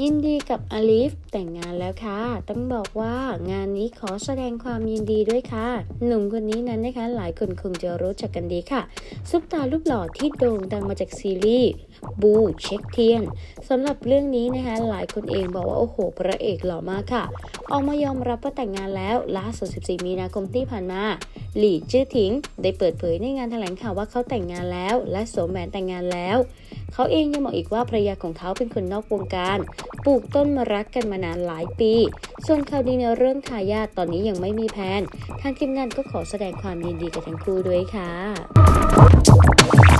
ยินดีกับอลิฟแต่งงานแล้วค่ะ ต้องบอกว่างานนี้ขอแสดงความยินดีด้วยค่ะ หนุ่มคนนี้นั้นนะคะ หลายคนคงจะรู้จักกันดีค่ะซุปตารูปหล่อที่โด่งดังมาจากซีรีส์บูเช็คเทียนสำหรับเรื่องนี้นะคะ หลายคนเองบอกว่า โอ้โห พระเอกหล่อมากค่ะ ออกมายอมรับว่าแต่งงานแล้วล่าสุด 14 มีนาคมที่ผ่านมา หลี่จื้อถิง ได้เปิดเผยในงานแถลงข่าวว่าเขาแต่งงานแล้ว และสวมแหวนแต่งงานแล้ว เขาเองยังบอกอีกว่าภรรยาของเขาเป็นคนนอกวงการ ปลูกต้นมารักกันมานานหลายปี ส่วนข่าวดีในเรื่องทายาทตอนนี้ยังไม่มีแผน ทางทีมงานก็ขอแสดงความยินดีกับทั้งคู่ด้วยค่ะ